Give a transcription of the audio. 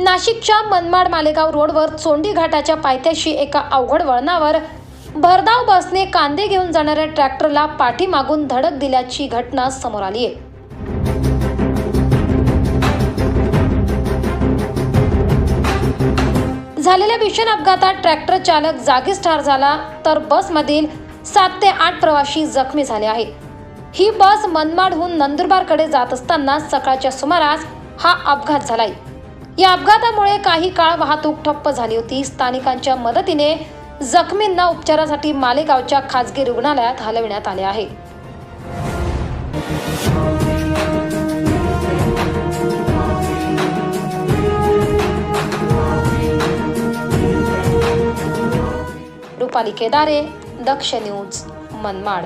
नाशिकच्या मनमाड मालेगाव रोडवर चोंडी घाटाच्या पायथ्याशी एका अवघड वळणावर भरधाव बसने कांदे घेऊन जाणाऱ्या ट्रॅक्टरला पाठीमागून धडक दिल्याची घटना समोर आली आहे. झालेल्या भीषण अपघातात ट्रॅक्टर चालक जागीच ठार झाला तर बसमधील सात ते आठ प्रवासी जखमी झाले आहे ही बस मनमाडहून नंदुरबारकडे जात असताना सकाळच्या सुमारास हा अपघात झालाय. या अपघातामुळे काही काळ वाहतूक ठप्प झाली होती. स्थानिकांच्या मदतीने जखमींना उपचारासाठी मालेगावच्या खासगी रुग्णालयात हलविण्यात आले आहे. रुपाली केदारे दक्ष न्यूज मनमाड.